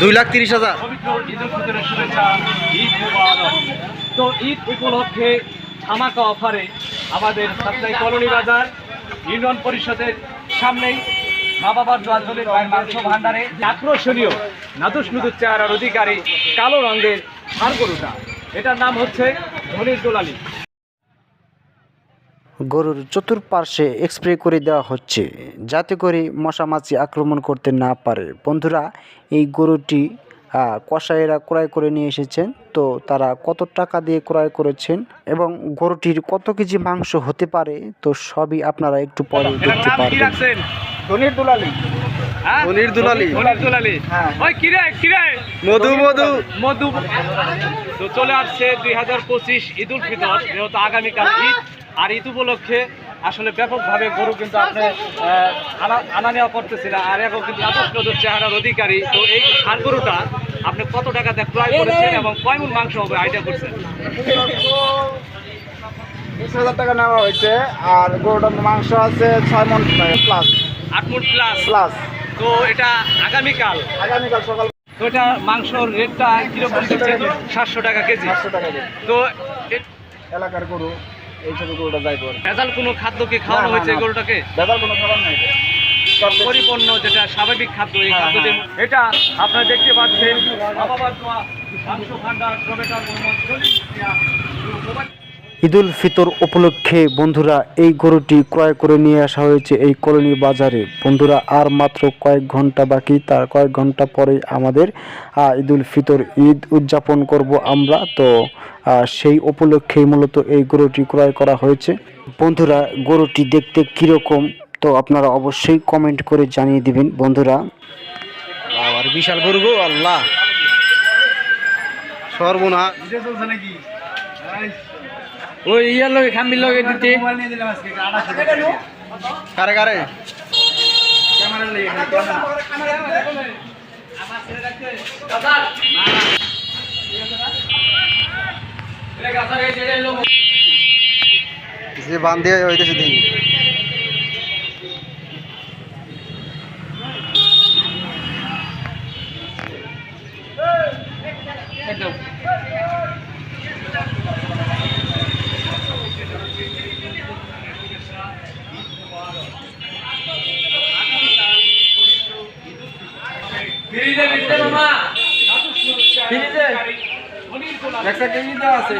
দুই লাখ তিরিশ হাজার। তো ঈদ উপলক্ষে ধামাকা অফারে আমাদের সাপ্তাহিক কলোনি বাজার, ইউনিয়ন পরিষদের সামনেই মা বাবার দোয়াজলের মাংস ভান্ডারে আকর্ষণীয় নাদুস নুদুস চেহারার অধিকারী কালো রঙের হাড় এটার নাম হচ্ছে ধনির দোলালি। গরুর চতুর্পার্শ্বে স্প্রে করে দেওয়া হচ্ছে। যাতে করে মশামাছি আক্রমণ করতে না পারে। বন্ধুরা এই গরুটি আহ, কসাইয়েরা ক্রয় করে নিয়ে এসেছেন। তো তারা কত টাকা দিয়ে ক্রয় করেছেন এবং গরুটির কত কেজি মাংস হতে পারে? তো সবই আপনারা একটু পরে দেখতে পারবেন। ধনির দুলালি। হ্যাঁ? ধনির দুলালি। দুলালি। হ্যাঁ। ওই কিরে কিরে? মধু মধু। মধু। তো চলে আসছে দুই হাজার পঁচিশ ঈদ উল ফিতর যেহেতু আগামীকাল ঈদ। আর ঈদ উপলক্ষে আসলে ব্যাপকভাবে গরু কিন্তু আপনি আনা- নেওয়া করতেছি না। আর এখন কিন্তু নজর চেহারার অধিকারী। তো এই হাড় গরুটা আপনি কত টাকা দিয়ে ক্রয় করেছেন এবং কয় মাংস হবে আইডিয়া করছেন? বিশ হাজার টাকা নেওয়া হয়েছে। আর গরুটার মাংস আছে ছয় মন প্লাস আট মন প্লাস প্লাস তো এটা আগামীকাল? আগামীকাল সকাল তো এটা মাংসর রেটটা কীরকম সাতশো টাকা কেজি। পাঁচশো টাকা দিয়ে তো এলাকার গরু। গরুটা ভেজাল কোনো খাদ্য কি খাওয়ানো হয়েছে এই গরুটাকে বেদার কোনো খাবার নাই এটা। সব দেশি। পরিপূর্ণ যেটা স্বাভাবিক খাদ্য এই হ্যাঁ, খাদ্য হ্যাঁ। এটা আপনারা দেখতে পাচ্ছেন ভান্ডার মোহাম্মদ ঈদুল ফিতর উপলক্ষে বন্ধুরা এই গরুটি ক্রয় করে নিয়ে আসা হয়েছে এই কলোনি বাজারে। বন্ধুরা আর মাত্র কয়েক ঘণ্টা বাকি তার কয়েক ঘণ্টা পরে আমাদের ঈদুল ফিতর ঈদ উদযাপন করব আমরা। তো সেই উপলক্ষেই মূলত এই গরুটি ক্রয় করা হয়েছে। বন্ধুরা গরুটি দেখতে কীরকম? তো আপনারা অবশ্যই কমেন্ট করে জানিয়ে দিবেন। বন্ধুরা আর বিশাল গরু গো আল্লাহ। সর্বনা ওই ইয়ার লগে খাম্বির লগে দিতে। কারে কারে? যে বান্ধে হইতেছে দেখি একটা কেজি দেওয়া আছে।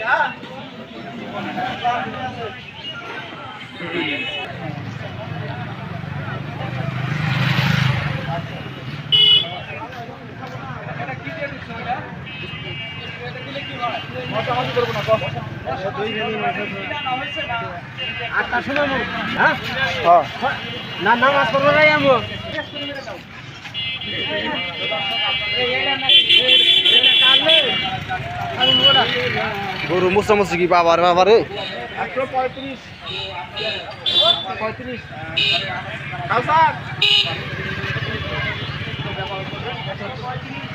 হ্যাঁ না নামাজ পড়ব নাই আমো গরু মুসামুসি কি বাবার বাবারে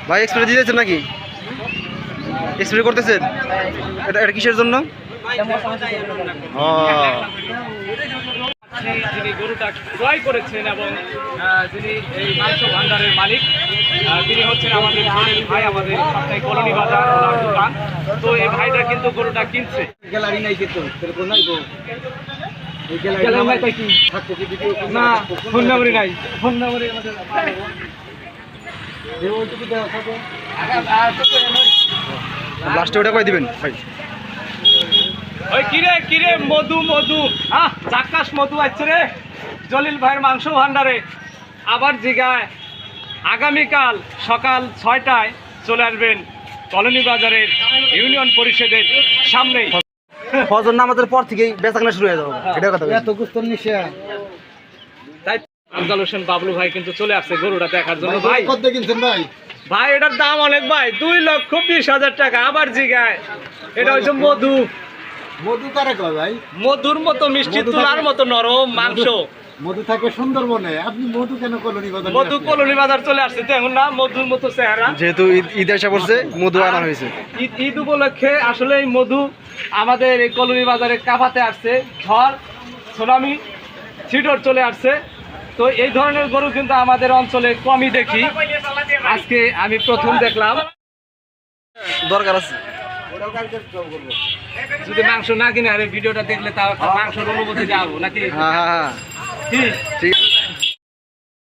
ভাই এক্সপ্রে দিয়েছেন নাকি? এক্সপ্রে করতেছেন? এটা এটা কিসের জন্য? যিনি গরুটা ক্রয় করেছেন এবং যিনি এই মাংস ভান্ডারের মালিক তিনি হচ্ছেন আমাদের ভাই আমাদের কলোনি বাজার দোকান। তো এই ভাইটা কিন্তু গরুটা কিনছে। গ্যালারি নাই কিন্তু সেরকম নাই গো। গ্যালারি নাই তাই কি? না ফোন নাম্বারই নাই। ফোন নাম্বারই আমাদের লাস্টে ওটা কই দিবেন? ভাই। ওই কিরে কিরে মধু মধু। আহ চাকাশ মধু আছে রে। জলিল ভাইয়ের মাংস ভান্ডারে আবার জিগায়। আগামীকাল সকাল ছয়টায় চলে আসবেন। বাজারের ইউনিয়ন পরিষদের সামনেই। ফজর নামাজের পর থেকেই বেচাকেনা শুরু হয়ে যাবে। এটা কথা এত গুস্তর নিশা। তাই আফজাল হোসেন বাবলু ভাই কিন্তু চলে আসছে গরুটা দেখার জন্য। ভাই কত কিনছেন ভাই? ভাই এটার দাম অনেক ভাই। দুই লক্ষ বিশ হাজার টাকা আবার জিগায়। এটা হচ্ছে মধু। মধু কারে কয় ভাই? মধুর মতো মিষ্টি তুলার মতো নরম মাংস। মধু থাকে সুন্দরবনে। আপনি মধু কেন কলোনি বাজার মধু কলোনি বাজার চলে আসছে। দেখুন না মধুর মতো চেহারা। যেহেতু ঈদ এসে পড়ছে মধু আনা হয়েছে। ঈদ ঈদ উপলক্ষে আসলে এই মধু আমাদের এই কলোনি বাজারে কাফাতে আসছে। ঝড় সুনামি ছিটর চলে আসছে। তো এই ধরনের গরু কিন্তু আমাদের অঞ্চলে কমই দেখি। আজকে আমি প্রথম দেখলাম। দরকার আছে। যদি মাংস না কিনে আরে ভিডিওটা দেখলে তাও মাংসের অনুভূতি যাব নাকি? হ্যাঁ হ্যাঁ হ্যাঁ। কি ঠিক